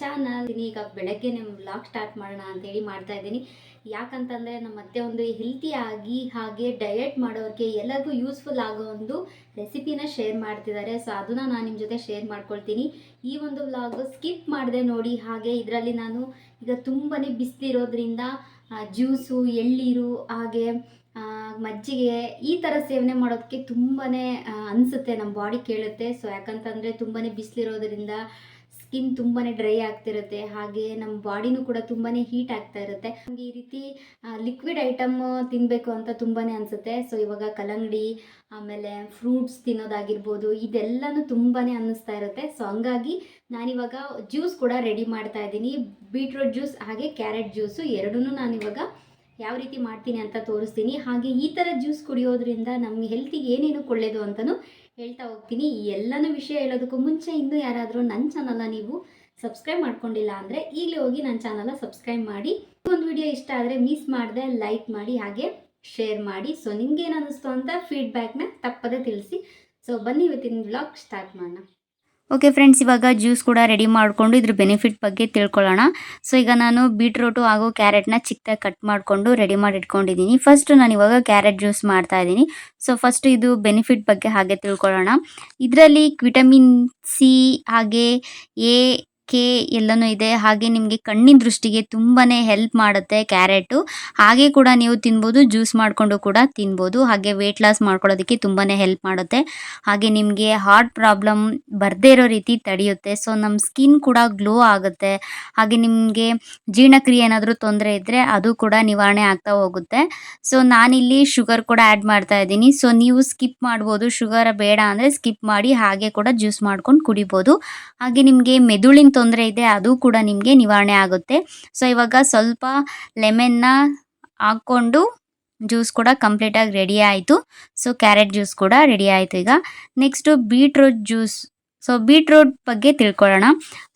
Channel ಈಗ ಬೆಳಗ್ಗೆ ನಿಮ್ಮ ವ್ಲಾಗ್ ಸ್ಟಾರ್ಟ್ ಮಾಡೋಣ ಅಂತೇಳಿ ಮಾಡ್ತಾ ಇದ್ದೀನಿ. ಯಾಕಂತಂದರೆ ನಮ್ಮ ಮತ್ತೆ ಒಂದು ಹೆಲ್ತಿ ಆಗಿ ಹಾಗೆ ಡಯಟ್ ಮಾಡೋರಿಗೆ ಎಲ್ಲರಿಗೂ ಯೂಸ್ಫುಲ್ ಆಗೋ ಒಂದು ರೆಸಿಪಿನ ಶೇರ್ ಮಾಡ್ತಿದ್ದಾರೆ. ಸೊ ಅದನ್ನು ನಾನು ನಿಮ್ಮ ಜೊತೆ ಶೇರ್ ಮಾಡ್ಕೊಳ್ತೀನಿ. ಈ ಒಂದು ವ್ಲಾಗ್ ಸ್ಕಿಪ್ ಮಾಡಿದೆ ನೋಡಿ ಹಾಗೆ ಇದರಲ್ಲಿ ನಾನು ಈಗ ತುಂಬಾ ಬಿಸಿಲಿರೋದ್ರಿಂದ ಜ್ಯೂಸು ಎಳ್ಳೀರು ಹಾಗೆ ಮಜ್ಜಿಗೆ ಈ ಥರ ಸೇವನೆ ಮಾಡೋದಕ್ಕೆ ತುಂಬಾ ಅನಿಸುತ್ತೆ ನಮ್ಮ ಬಾಡಿ ಕೇಳುತ್ತೆ. ಸೊ ಯಾಕಂತಂದರೆ ತುಂಬಾ ಬಿಸಿಲಿರೋದ್ರಿಂದ ಸ್ಕಿನ್ ತುಂಬಾ ಡ್ರೈ ಆಗ್ತಿರುತ್ತೆ, ಹಾಗೆ ನಮ್ಮ ಬಾಡಿನೂ ಕೂಡ ತುಂಬಾ ಹೀಟ್ ಆಗ್ತಾ ಇರುತ್ತೆ. ನಮಗೆ ಈ ರೀತಿ ಲಿಕ್ವಿಡ್ ಐಟಮ್ ತಿನ್ನಬೇಕು ಅಂತ ತುಂಬಾ ಅನಿಸುತ್ತೆ. ಸೊ ಇವಾಗ ಕಲ್ಲಂಗಡಿ, ಆಮೇಲೆ ಫ್ರೂಟ್ಸ್ ತಿನ್ನೋದಾಗಿರ್ಬೋದು, ಇದೆಲ್ಲಾನು ತುಂಬಾ ಅನ್ನಿಸ್ತಾ ಇರುತ್ತೆ. ಸೊ ಹಂಗಾಗಿ ನಾನಿವಾಗ ಜ್ಯೂಸ್ ಕೂಡ ರೆಡಿ ಮಾಡ್ತಾ ಇದ್ದೀನಿ. ಬೀಟ್ರೂಟ್ ಜ್ಯೂಸ್ ಹಾಗೆ ಕ್ಯಾರೆಟ್ ಜ್ಯೂಸು ಎರಡೂ ನಾನಿವಾಗ ಯಾವ ರೀತಿ ಮಾಡ್ತೀನಿ ಅಂತ ತೋರಿಸ್ತೀನಿ. ಹಾಗೆ ಈ ಥರ ಜ್ಯೂಸ್ ಕುಡಿಯೋದ್ರಿಂದ ನಮಗೆ ಹೆಲ್ತಿಗೆ ಏನೇನು ಒಳ್ಳೆಯದು ಅಂತಲೂ ಹೇಳ್ತಾ ಹೋಗ್ತೀನಿ. ಈ ಎಲ್ಲನೂ ವಿಷಯ ಹೇಳೋದಕ್ಕೂ ಮುಂಚೆ ಇನ್ನೂ ಯಾರಾದರೂ ನನ್ನ ಚಾನಲ್ನ ನೀವು ಸಬ್ಸ್ಕ್ರೈಬ್ ಮಾಡ್ಕೊಂಡಿಲ್ಲ ಅಂದರೆ ಈಗಲೇ ಹೋಗಿ ನನ್ನ ಚಾನಲ್ನ ಸಬ್ಸ್ಕ್ರೈಬ್ ಮಾಡಿ. ಒಂದು ವಿಡಿಯೋ ಇಷ್ಟ ಆದರೆ ಮಿಸ್ ಮಾಡದೆ ಲೈಕ್ ಮಾಡಿ, ಹಾಗೆ ಶೇರ್ ಮಾಡಿ. ಸೊ ನಿಮ್ಗೆ ಏನು ಅನ್ನಿಸ್ತು ಅಂತ ಫೀಡ್ಬ್ಯಾಕ್ನ ತಪ್ಪದೆ ತಿಳಿಸಿ. ಸೊ ಬನ್ನಿ ಇವತ್ತಿನ ಬ್ಲಾಗ್ ಸ್ಟಾರ್ಟ್ ಮಾಡೋಣ. ಓಕೆ ಫ್ರೆಂಡ್ಸ್ ಇವಾಗ ಜ್ಯೂಸ್ ಕೂಡ ರೆಡಿ ಮಾಡಿಕೊಂಡು ಇದ್ರ ಬೆನಿಫಿಟ್ ಬಗ್ಗೆ ತಿಳ್ಕೊಳ್ಳೋಣ. ಸೊ ಈಗ ನಾನು ಬೀಟ್ರೂಟು ಹಾಗೂ ಕ್ಯಾರೆಟ್ನ ಚಿಕ್ಕದಾಗಿ ಕಟ್ ಮಾಡಿಕೊಂಡು ರೆಡಿ ಮಾಡಿ ಇಟ್ಕೊಂಡಿದ್ದೀನಿ. ಫಸ್ಟ್ ನಾನು ಇವಾಗ ಕ್ಯಾರೆಟ್ ಜ್ಯೂಸ್ ಮಾಡ್ತಾ ಇದ್ದೀನಿ. ಸೊ ಫಸ್ಟ್ ಇದು ಬೆನಿಫಿಟ್ ಬಗ್ಗೆ ಹಾಗೆ ತಿಳ್ಕೊಳ್ಳೋಣ. ಇದರಲ್ಲಿ ವಿಟಮಿನ್ ಸಿ ಹಾಗೆ ಎ ಕೆ ಎಲ್ಲಾನು ಇದೆ. ಹಾಗೆ ನಿಮಗೆ ಕಣ್ಣಿನ ದೃಷ್ಟಿಗೆ ತುಂಬಾನೇ ಹೆಲ್ಪ್ ಮಾಡುತ್ತೆ ಕ್ಯಾರೆಟು. ಹಾಗೆ ಕೂಡ ನೀವು ತಿನ್ಬೋದು, ಜ್ಯೂಸ್ ಮಾಡಿಕೊಂಡು ಕೂಡ ತಿನ್ಬೋದು. ಹಾಗೆ ವೆಯ್ಟ್ ಲಾಸ್ ಮಾಡ್ಕೊಳ್ಳೋದಕ್ಕೆ ತುಂಬಾನೇ ಹೆಲ್ಪ್ ಮಾಡುತ್ತೆ. ಹಾಗೆ ನಿಮಗೆ ಹಾರ್ಟ್ ಪ್ರಾಬ್ಲಮ್ ಬರದೇ ಇರೋ ರೀತಿ ತಡೆಯುತ್ತೆ. ಸೊ ನಮ್ಮ ಸ್ಕಿನ್ ಕೂಡ ಗ್ಲೋ ಆಗುತ್ತೆ. ಹಾಗೆ ನಿಮಗೆ ಜೀರ್ಣಕ್ರಿಯೆ ಏನಾದರೂ ತೊಂದರೆ ಇದ್ದರೆ ಅದು ಕೂಡ ನಿವಾರಣೆ ಆಗ್ತಾ ಹೋಗುತ್ತೆ. ಸೊ ನಾನಿಲ್ಲಿ ಶುಗರ್ ಕೂಡ ಆ್ಯಡ್ ಮಾಡ್ತಾ ಇದ್ದೀನಿ. ಸೊ ನೀವು ಸ್ಕಿಪ್ ಮಾಡ್ಬೋದು. ಶುಗರ್ ಬೇಡ ಅಂದರೆ ಸ್ಕಿಪ್ ಮಾಡಿ ಹಾಗೆ ಕೂಡ ಜ್ಯೂಸ್ ಮಾಡ್ಕೊಂಡು ಕುಡಿಬೋದು. ಹಾಗೆ ನಿಮಗೆ ಮೆದುಳಿನ ತೊಂದರೆ ಇದೆ, ಅದು ಕೂಡ ನಿಮಗೆ ನಿವಾರಣೆ ಆಗುತ್ತೆ. ಸೊ ಇವಾಗ ಸ್ವಲ್ಪ ಲೆಮನ್ನ ಹಾಕ್ಕೊಂಡು ಜ್ಯೂಸ್ ಕೂಡ ಕಂಪ್ಲೀಟಾಗಿ ರೆಡಿ ಆಯಿತು. ಸೊ ಕ್ಯಾರೆಟ್ ಜ್ಯೂಸ್ ಕೂಡ ರೆಡಿ ಆಯಿತು ಈಗ. Next beetroot juice so beetroot ಬಗ್ಗೆ ತಿಳ್ಕೊಳ್ಳೋಣ.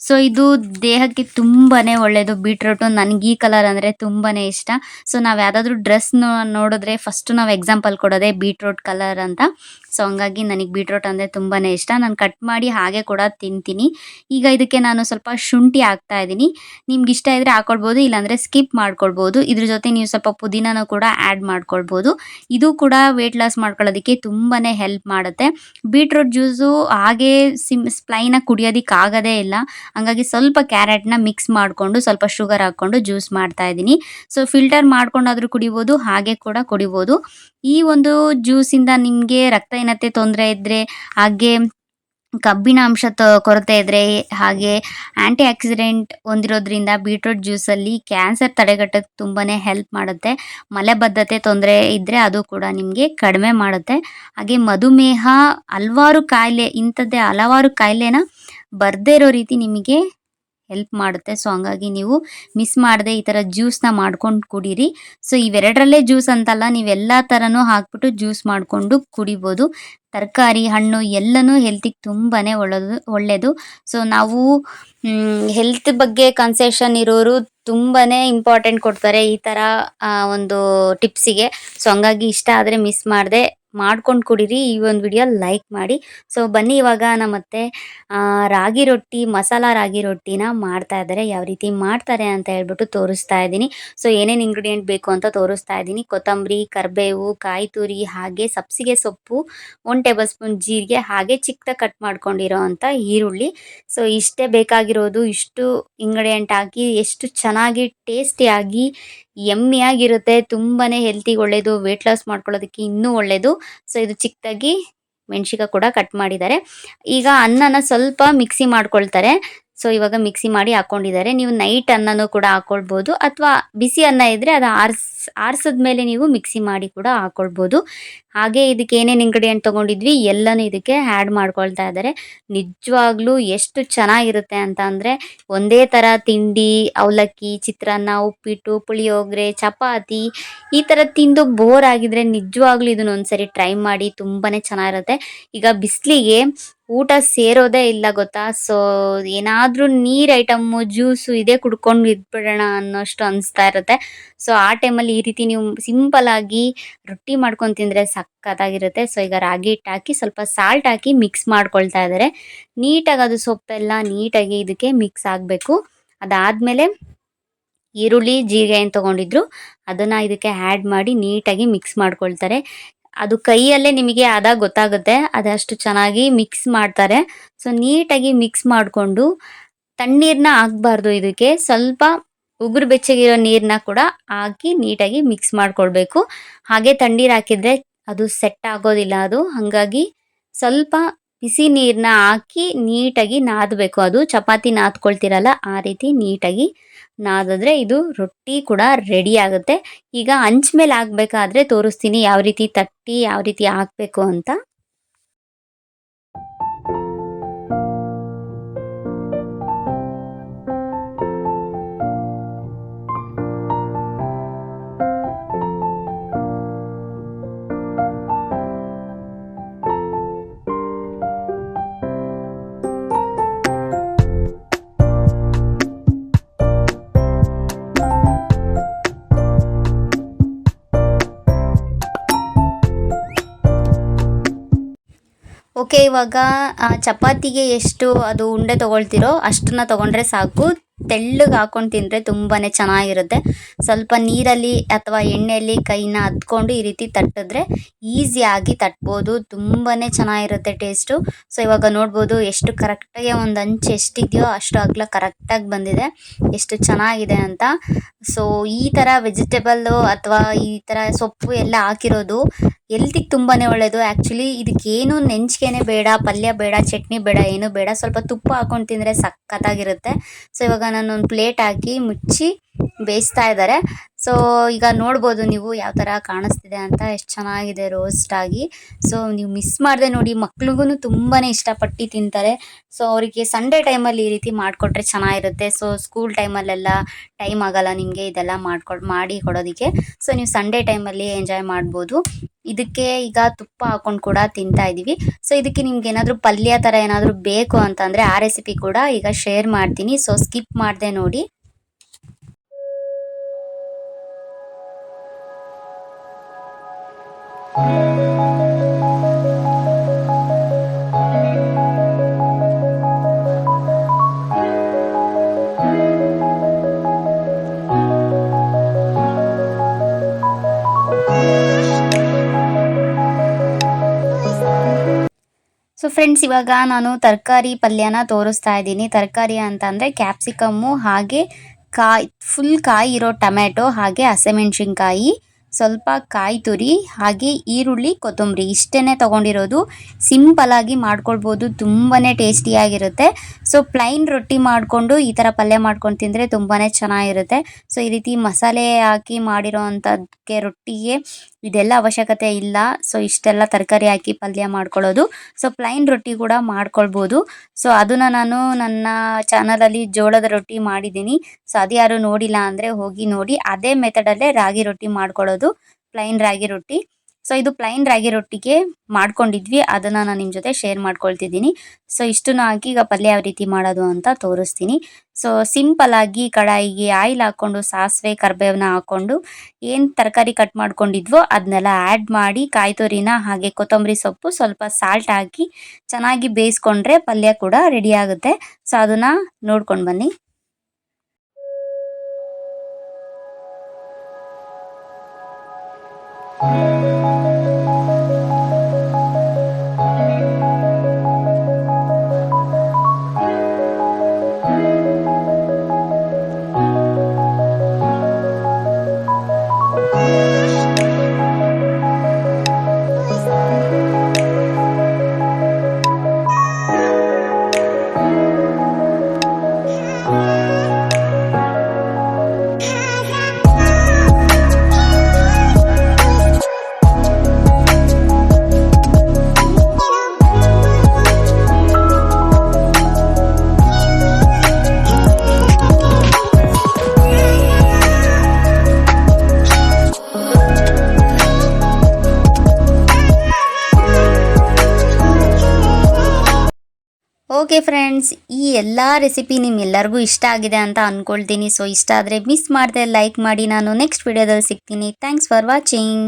ಸೊ ಇದು ದೇಹಕ್ಕೆ ತುಂಬಾ ಒಳ್ಳೆಯದು ಬೀಟ್ರೂಟು ನನಗೆ ಈ ಕಲರ್ ಅಂದರೆ ತುಂಬಾ ಇಷ್ಟ. ಸೊ ನಾವು ಯಾವುದಾದ್ರೂ ಡ್ರೆಸ್ನ ನೋಡಿದ್ರೆ ಫಸ್ಟು ನಾವು ಎಕ್ಸಾಂಪಲ್ ಕೊಡೋದೇ ಬೀಟ್ರೂಟ್ ಕಲರ್ ಅಂತ. ಸೊ ಹಂಗಾಗಿ ನನಗೆ ಬೀಟ್ರೋಟ್ ಅಂದರೆ ತುಂಬಾ ಇಷ್ಟ. ನಾನು ಕಟ್ ಮಾಡಿ ಹಾಗೆ ಕೂಡ ತಿಂತೀನಿ. ಈಗ ಇದಕ್ಕೆ ನಾನು ಸ್ವಲ್ಪ ಶುಂಠಿ ಹಾಕ್ತಾ ಇದ್ದೀನಿ. ನಿಮ್ಗೆ ಇಷ್ಟ ಇದ್ದರೆ ಹಾಕೊಳ್ಬೋದು, ಇಲ್ಲಾಂದರೆ ಸ್ಕಿಪ್ ಮಾಡ್ಕೊಳ್ಬೋದು. ಇದ್ರ ಜೊತೆ ನೀವು ಸ್ವಲ್ಪ ಪುದೀನನೂ ಕೂಡ ಆ್ಯಡ್ ಮಾಡ್ಕೊಳ್ಬೋದು. ಇದು ಕೂಡ ವೆಯ್ಟ್ ಲಾಸ್ ಮಾಡ್ಕೊಳ್ಳೋದಕ್ಕೆ ತುಂಬಾ ಹೆಲ್ಪ್ ಮಾಡುತ್ತೆ. ಬೀಟ್ರೂಟ್ ಜ್ಯೂಸು ಹಾಗೆ ಸಿಮ್ ಸ್ಪ್ಲೈನಾಗಿ ಕುಡಿಯೋದಕ್ಕೆ ಆಗೋದೇ ಇಲ್ಲ. ಹಂಗಾಗಿ ಸ್ವಲ್ಪ ಕ್ಯಾರೆಟ್ನ ಮಿಕ್ಸ್ ಮಾಡಿಕೊಂಡು ಸ್ವಲ್ಪ ಶುಗರ್ ಹಾಕ್ಕೊಂಡು ಜ್ಯೂಸ್ ಮಾಡ್ತಾ ಇದ್ದೀನಿ. ಸೊ ಫಿಲ್ಟರ್ ಮಾಡ್ಕೊಂಡಾದ್ರೂ ಕುಡಿಬೋದು, ಹಾಗೆ ಕೂಡ ಕುಡಿಬೋದು. ಈ ಒಂದು ಜ್ಯೂಸಿಂದ ನಿಮಗೆ ರಕ್ತಹೀನತೆ ತೊಂದರೆ ಇದ್ದರೆ ಹಾಗೆ ಕಬ್ಬಿಣಾಂಶ ತ, ಕೊರತೆ ಇದ್ದರೆ ಹಾಗೆ ಆ್ಯಂಟಿ ಆಕ್ಸಿಡೆಂಟ್ ಹೊಂದಿರೋದ್ರಿಂದ ಬೀಟ್ರೂಟ್ ಜ್ಯೂಸಲ್ಲಿ ಕ್ಯಾನ್ಸರ್ ತಡೆಗಟ್ಟಕ್ಕೆ ತುಂಬಾ ಹೆಲ್ಪ್ ಮಾಡುತ್ತೆ. ಮಲೆಬದ್ಧತೆ ತೊಂದರೆ ಇದ್ದರೆ ಅದು ಕೂಡ ನಿಮಗೆ ಕಡಿಮೆ ಮಾಡುತ್ತೆ. ಹಾಗೆ ಮಧುಮೇಹ ಹಲವಾರು ಕಾಯಿಲೆ, ಇಂಥದ್ದೇ ಹಲವಾರು ಕಾಯಿಲೆನ ಬರದೇ ಇರೋ ರೀತಿ ನಿಮಗೆ ಹೆಲ್ಪ್ ಮಾಡುತ್ತೆ. ಸೊ ಹಂಗಾಗಿ ನೀವು ಮಿಸ್ ಮಾಡದೆ ಈ ಥರ ಜ್ಯೂಸ್ನ ಮಾಡ್ಕೊಂಡು ಕುಡೀರಿ. ಸೊ ಇವೆರಡರಲ್ಲೇ ಜ್ಯೂಸ್ ಅಂತಲ್ಲ ನೀವೆಲ್ಲ ಥರನೂ ಹಾಕ್ಬಿಟ್ಟು ಜ್ಯೂಸ್ ಮಾಡಿಕೊಂಡು ಕುಡಿಬೋದು. ತರಕಾರಿ, ಹಣ್ಣು ಎಲ್ಲನೂ ಹೆಲ್ತಿಗೆ ತುಂಬಾ ಒಳ್ಳೆಯದು ಒಳ್ಳೆಯದು ಸೊ ನಾವು ಹೆಲ್ತ್ ಬಗ್ಗೆ ಕನ್ಸೆಷನ್ ಇರೋರು ತುಂಬಾ ಇಂಪಾರ್ಟೆಂಟ್ ಕೊಡ್ತಾರೆ ಈ ಥರ ಒಂದು ಟಿಪ್ಸಿಗೆ ಸೊ ಹಂಗಾಗಿ ಇಷ್ಟ ಆದರೆ ಮಿಸ್ ಮಾಡದೆ. ಮಾಡ್ಕೊಂಡು ಕುಡೀರಿ ಈ ಒಂದು ವಿಡಿಯೋ ಲೈಕ್ ಮಾಡಿ. ಸೊ ಬನ್ನಿ ಇವಾಗ ನಮ್ಮತ್ತೆ ಮತ್ತೆ ರಾಗಿ ರೊಟ್ಟಿ, ಮಸಾಲ ರಾಗಿ ರೊಟ್ಟಿನ ಮಾಡ್ತಾ ಇದ್ದಾರೆ ಯಾವ ರೀತಿ ಮಾಡ್ತಾರೆ ಅಂತ ಹೇಳ್ಬಿಟ್ಟು ತೋರಿಸ್ತಾ ಇದ್ದೀನಿ. ಸೊ ಏನೇನು ಇಂಗ್ರೀಡಿಯೆಂಟ್ ಬೇಕು ಅಂತ ತೋರಿಸ್ತಾ ಇದ್ದೀನಿ. ಕೊತ್ತಂಬರಿ, ಕರಿಬೇವು, ಕಾಯಿ ತುರಿ, ಹಾಗೆ ಸಬ್ಸಿಗೆ ಸೊಪ್ಪು ಒನ್ ಟೇಬಲ್ ಸ್ಪೂನ್ ಜೀರಿಗೆ, ಹಾಗೆ ಚಿಕ್ಕದಾಗಿ ಕಟ್ ಮಾಡ್ಕೊಂಡಿರೋ ಅಂಥ ಈರುಳ್ಳಿ. ಸೊ ಇಷ್ಟೇ ಬೇಕಾಗಿರೋದು ಇಷ್ಟು ಇಂಗ್ರೀಡಿಯೆಂಟ್ ಹಾಕಿ, ಎಷ್ಟು ಚೆನ್ನಾಗಿ ಟೇಸ್ಟಿಯಾಗಿ ಯಮ್ಮಿಯಾಗಿರುತ್ತೆ ತುಂಬಾನೇ ಹೆಲ್ತಿಗೆ ಒಳ್ಳೆಯದು ವೆಯ್ಟ್ ಲಾಸ್ ಮಾಡ್ಕೊಳ್ಳೋದಕ್ಕೆ ಇನ್ನೂ ಒಳ್ಳೆಯದು ಸೊ ಇದು ಚಿಕ್ಕದಾಗಿ ಮೆಣ್ಸಿಕಾಯಿ ಕೂಡ ಕಟ್ ಮಾಡಿದ್ದಾರೆ. ಈಗ ಅನ್ನನ ಸ್ವಲ್ಪ ಮಿಕ್ಸಿ ಮಾಡ್ಕೊಳ್ತಾರೆ. ಸೊ ಇವಾಗ ಮಿಕ್ಸಿ ಮಾಡಿ ಹಾಕೊಂಡಿದ್ದಾರೆ. ನೀವು ನೈಟ್ ಅನ್ನನೂ ಕೂಡ ಹಾಕ್ಕೊಳ್ಬೋದು ಅಥವಾ ಬಿಸಿ ಅನ್ನ ಇದ್ದರೆ ಅದು ಆರ್ಸ್ ಆರ್ಸಿದ್ಮೇಲೆ ನೀವು ಮಿಕ್ಸಿ ಮಾಡಿ ಕೂಡ ಹಾಕ್ಕೊಳ್ಬೋದು ಹಾಗೆ ಇದಕ್ಕೆ ಏನೇನು ಇಂಗ್ರೀಡಿಯೆಂಟ್ ತೊಗೊಂಡಿದ್ವಿ? ಎಲ್ಲನೂ ಇದಕ್ಕೆ ಆ್ಯಡ್ ಮಾಡ್ಕೊಳ್ತಾ ಇದ್ದಾರೆ. ನಿಜವಾಗ್ಲೂ ಎಷ್ಟು ಚೆನ್ನಾಗಿರುತ್ತೆ ಅಂತ ಅಂದರೆ ಒಂದೇ ಥರ ತಿಂಡಿ, ಅವಲಕ್ಕಿ, ಚಿತ್ರಾನ್ನ, ಉಪ್ಪಿಟ್ಟು, ಪುಳಿಯೋಗರೆ, ಚಪಾತಿ ಈ ಥರ ತಿಂದು ಬೋರ್ ಆಗಿದ್ರೆ ನಿಜವಾಗ್ಲೂ ಇದನ್ನ ಒಂದ್ಸರಿ ಟ್ರೈ ಮಾಡಿ ತುಂಬಾ ಚೆನ್ನಾಗಿರುತ್ತೆ. ಈಗ ಬಿಸಿಲಿಗೆ ಊಟ ಸೇರೋದೇ ಇಲ್ಲ ಗೊತ್ತಾ? ಸೊ ಏನಾದರೂ ನೀರು ಐಟಮ್ಮು ಜ್ಯೂಸು ಇದೇ ಕುಡ್ಕೊಂಡು ಇದ್ಬಿಡೋಣ ಅನ್ನೋಷ್ಟು ಅನಿಸ್ತಾ ಇರುತ್ತೆ. ಸೊ ಆ ಟೈಮಲ್ಲಿ ಈ ರೀತಿ ನೀವು ಸಿಂಪಲ್ ಆಗಿ ರೊಟ್ಟಿ ಮಾಡ್ಕೊಂಡು ತಿಂದರೆ ಸಖತ್ತಾಗಿರುತ್ತೆ. ಸೊ ಈಗ ರಾಗಿ ಹಿಟ್ಟು ಹಾಕಿ ಸ್ವಲ್ಪ ಸಾಲ್ಟ್ ಹಾಕಿ ಮಿಕ್ಸ್ ಮಾಡ್ಕೊಳ್ತಾ ಇದ್ದಾರೆ ನೀಟಾಗಿ ಅದು ಸೊಪ್ಪೆಲ್ಲ ನೀಟಾಗಿ ಇದಕ್ಕೆ ಮಿಕ್ಸ್ ಆಗಬೇಕು. ಅದಾದಮೇಲೆ ಈರುಳ್ಳಿ ಜೀರಿಗೆ ಏನು ತೊಗೊಂಡಿದ್ರು. ಅದನ್ನು ಇದಕ್ಕೆ ಆ್ಯಡ್ ಮಾಡಿ ನೀಟಾಗಿ ಮಿಕ್ಸ್ ಮಾಡ್ಕೊಳ್ತಾರೆ. ಅದು ಕೈಯಲ್ಲೇ ನಿಮಗೆ ಅದ ಗೊತ್ತಾಗುತ್ತೆ. ಅದಷ್ಟು ಚೆನ್ನಾಗಿ ಮಿಕ್ಸ್ ಮಾಡ್ತಾರೆ. ಸೊ ನೀಟಾಗಿ ಮಿಕ್ಸ್ ಮಾಡಿಕೊಂಡು ತಣ್ಣೀರನ್ನ ಹಾಕ್ಬಾರ್ದು ಇದಕ್ಕೆ. ಸ್ವಲ್ಪ ಉಗುರು ಬೆಚ್ಚಗಿರೋ ನೀರನ್ನ ಕೂಡ ಹಾಕಿ ನೀಟಾಗಿ ಮಿಕ್ಸ್ ಮಾಡ್ಕೊಳ್ಬೇಕು. ಹಾಗೆ ತಣ್ಣೀರು ಹಾಕಿದರೆ ಅದು ಸೆಟ್ ಆಗೋದಿಲ್ಲ ಅದು. ಹಾಗಾಗಿ ಸ್ವಲ್ಪ ಬಿಸಿ ನೀರನ್ನ ಹಾಕಿ ನೀಟಾಗಿ ನಾದಬೇಕು. ಅದು ಚಪಾತಿ ನಾದ್ಕೊಳ್ತಿರಲ್ಲ, ಆ ರೀತಿ ನೀಟಾಗಿ ನಾದಿದ್ರೆ ಇದು ರೊಟ್ಟಿ ಕೂಡ ರೆಡಿ ಆಗುತ್ತೆ. ಈಗ ಹಂಚ್ ಮೇಲೆ ಹಾಕ್ಬೇಕಾದ್ರೆ ತೋರಿಸ್ತೀನಿ ಯಾವ ರೀತಿ ತಟ್ಟಿ, ಯಾವ ರೀತಿ ಹಾಕಬೇಕು ಅಂತ. ಓಕೆ, ಇವಾಗ ಚಪಾತಿಗೆ ಎಷ್ಟು ಅದು ಉಂಡೆ ತೊಗೊಳ್ತಿರೋ ಅಷ್ಟನ್ನ ತೊಗೊಂಡ್ರೆ ಸಾಕು. ತೆಳ್ಳಗೆ ಹಾಕೊಂಡು ತಿಂದರೆ ತುಂಬಾ ಚೆನ್ನಾಗಿರುತ್ತೆ. ಸ್ವಲ್ಪ ನೀರಲ್ಲಿ ಅಥವಾ ಎಣ್ಣೆಯಲ್ಲಿ ಕೈನ ಹತ್ಕೊಂಡು ಈ ರೀತಿ ತಟ್ಟಿದ್ರೆ ಈಸಿಯಾಗಿ ತಟ್ಬೋದು. ತುಂಬಾ ಚೆನ್ನಾಗಿರುತ್ತೆ ಟೇಸ್ಟು. ಸೊ, ಇವಾಗ ನೋಡ್ಬೋದು ಎಷ್ಟು ಕರೆಕ್ಟಾಗಿ ಒಂದು ಅಂಚು ಎಷ್ಟಿದೆಯೋ ಅಷ್ಟು ಅಗಲ ಕರೆಕ್ಟಾಗಿ ಬಂದಿದೆ. ಎಷ್ಟು ಚೆನ್ನಾಗಿದೆ ಅಂತ. ಸೊ, ಈ ಥರ ವೆಜಿಟೇಬಲ್ಲು ಅಥವಾ ಈ ಥರ ಸೊಪ್ಪು ಎಲ್ಲ ಹಾಕಿರೋದು ಎಲ್ತಿಗೆ ತುಂಬಾ ಒಳ್ಳೆಯದು ಆ್ಯಕ್ಚುಲಿ ಇದಕ್ಕೇನು ನೆಂಚಿಕೆನೆ ಬೇಡ, ಪಲ್ಯ ಬೇಡ, ಚಟ್ನಿ ಬೇಡ, ಏನು ಬೇಡ. ಸ್ವಲ್ಪ ತುಪ್ಪ ಹಾಕೊಂಡು ತಿಂದರೆ ಸಖತ್ತಾಗಿರುತ್ತೆ. ಸೊ ಇವಾಗ ನಾನು ಒಂದು ಪ್ಲೇಟ್ ಹಾಕಿ ಮುಚ್ಚಿ ಬೇಯಿಸ್ತಾ ಇದ್ದಾರೆ ಸೊ ಈಗ ನೋಡ್ಬೋದು ನೀವು ಯಾವ ಥರ ಕಾಣಿಸ್ತಿದೆ ಅಂತ. ಎಷ್ಟು ಚೆನ್ನಾಗಿದೆ ರೋಸ್ಟ್ ಆಗಿ. ಸೊ ನೀವು ಮಿಸ್ ಮಾಡದೆ ನೋಡಿ ಮಕ್ಳಿಗೂ ತುಂಬಾ ಇಷ್ಟಪಟ್ಟು ತಿಂತಾರೆ. ಸೊ ಅವರಿಗೆ ಸಂಡೇ ಟೈಮಲ್ಲಿ ಈ ರೀತಿ ಮಾಡಿಕೊಟ್ರೆ ಚೆನ್ನಾಗಿರುತ್ತೆ. ಸೊ ಸ್ಕೂಲ್ ಟೈಮಲ್ಲೆಲ್ಲ ಟೈಮ್ ಆಗಲ್ಲ ನಿಮಗೆ ಇದೆಲ್ಲ ಮಾಡ್ಕೊಡ್, ಮಾಡಿ ಕೊಡೋದಕ್ಕೆ. ಸೊ ನೀವು ಸಂಡೇ ಟೈಮಲ್ಲಿ ಎಂಜಾಯ್ ಮಾಡ್ಬೋದು. ಇದಕ್ಕೆ ಈಗ ತುಪ್ಪ ಹಾಕೊಂಡು ಕೂಡ ತಿಂತಾ ಇದ್ದೀವಿ ಸೊ ಇದಕ್ಕೆ ನಿಮ್ಗೆ ಏನಾದರೂ ಪಲ್ಯ ಥರ ಏನಾದರೂ ಬೇಕು ಅಂತಂದರೆ ಆ ರೆಸಿಪಿ ಕೂಡ ಈಗ ಶೇರ್ ಮಾಡ್ತೀನಿ. ಸೊ ಸ್ಕಿಪ್ ಮಾಡಿದೆ ನೋಡಿ. ಸೊ ಫ್ರೆಂಡ್ಸ್ ಇವಾಗ ನಾನು ತರಕಾರಿ ಪಲ್ಯನ ತೋರಿಸ್ತಾ ಇದ್ದೀನಿ. ತರಕಾರಿ ಅಂತ ಅಂದರೆ ಕ್ಯಾಪ್ಸಿಕಮ್ಮು ಹಾಗೆ ಕಾಯಿ ಫುಲ್ ಕಾಯಿ ಇರೋ ಟೊಮೆಟೊ ಹಾಗೆ ಹಸಿಮೆಣ್ಸಿನ್ಕಾಯಿ. ಸ್ವಲ್ಪ ಕಾಯಿ ತುರಿ, ಹಾಗೆ ಈರುಳ್ಳಿ, ಕೊತ್ತಂಬರಿ ಇಷ್ಟೇ ತೊಗೊಂಡಿರೋದು. ಸಿಂಪಲಾಗಿ ಮಾಡ್ಕೊಳ್ಬೋದು ತುಂಬಾ ಟೇಸ್ಟಿಯಾಗಿರುತ್ತೆ ಸೊ ಪ್ಲೈನ್ ರೊಟ್ಟಿ ಮಾಡಿಕೊಂಡು ಈ ಥರ ಪಲ್ಯ ಮಾಡ್ಕೊಂಡು ತಿಂದರೆ ತುಂಬಾ ಚೆನ್ನಾಗಿರುತ್ತೆ. ಸೊ ಈ ರೀತಿ ಮಸಾಲೆ ಹಾಕಿ ಮಾಡಿರೋ ಅಂಥದ್ದಕ್ಕೆ ರೊಟ್ಟಿಗೆ ಇದೆಲ್ಲ ಅವಶ್ಯಕತೆ ಇಲ್ಲ. ಸೊ ಇಷ್ಟೆಲ್ಲ ತರಕಾರಿ ಹಾಕಿ ಪಲ್ಯ ಮಾಡ್ಕೊಳ್ಳೋದು. ಸೊ ಪ್ಲೈನ್ ರೊಟ್ಟಿ ಕೂಡ ಮಾಡ್ಕೊಳ್ಬೋದು. ಸೊ ಅದನ್ನು ನಾನು ನನ್ನ ಚಾನಲಲ್ಲಿ ಜೋಳದ ರೊಟ್ಟಿ ಮಾಡಿದ್ದೀನಿ. ಸೊ ಅದು ಯಾರು ನೋಡಿಲ್ಲ ಅಂದರೆ ಹೋಗಿ ನೋಡಿ. ಅದೇ ಮೆಥಡಲ್ಲೇ ರಾಗಿ ರೊಟ್ಟಿ ಮಾಡ್ಕೊಳ್ಳೋದು. ಪ್ಲೈನ್ ರಾಗಿ ರೊಟ್ಟಿ. ಸೊ ಇದು ಪ್ಲೈನ್ ರಾಗಿ ರೊಟ್ಟಿಗೆ ಮಾಡ್ಕೊಂಡಿದ್ವಿ. ಅದನ್ನು ನಾನು ನಿಮ್ಮ ಜೊತೆ ಶೇರ್ ಮಾಡ್ಕೊಳ್ತಿದ್ದೀನಿ. ಸೊ ಇಷ್ಟು ಹಾಕಿ ಈಗ ಪಲ್ಯ ಯಾವ ರೀತಿ ಮಾಡೋದು ಅಂತ ತೋರಿಸ್ತೀನಿ. ಸೊ ಸಿಂಪಲ್ ಆಗಿ ಕಡಾಯಿಗೆ ಆಯಿಲ್ ಹಾಕ್ಕೊಂಡು, ಸಾಸಿವೆ ಕರ್ಬೇವನ್ನ ಹಾಕ್ಕೊಂಡು ಏನು ತರಕಾರಿ ಕಟ್ ಮಾಡ್ಕೊಂಡಿದ್ವೋ ಅದನ್ನೆಲ್ಲ ಆ್ಯಡ್ ಮಾಡಿ ಕಾಯಿತುರಿನ ಹಾಗೆ ಕೊತ್ತಂಬರಿ ಸೊಪ್ಪು ಸ್ವಲ್ಪ ಸಾಲ್ಟ್ ಹಾಕಿ ಚೆನ್ನಾಗಿ ಬೇಯಿಸ್ಕೊಂಡ್ರೆ ಪಲ್ಯ ಕೂಡ ರೆಡಿ ಆಗುತ್ತೆ. ಸೊ ಅದನ್ನು ನೋಡ್ಕೊಂಡು ಬನ್ನಿ. ಓಕೆ ಫ್ರೆಂಡ್ಸ್ ಈ ಎಲ್ಲ ರೆಸಿಪಿ ನಿಮ್ಮೆಲ್ಲರಿಗೂ ಇಷ್ಟ ಆಗಿದೆ ಅಂತ ಅಂದ್ಕೊಳ್ತೀನಿ ಸೊ ಇಷ್ಟ ಆದರೆ ಮಿಸ್ ಮಾಡಿದೆ ಲೈಕ್ ಮಾಡಿ. ನಾನು ನೆಕ್ಸ್ಟ್ ವಿಡಿಯೋದಲ್ಲಿ ಸಿಗ್ತೀನಿ. Thanks for watching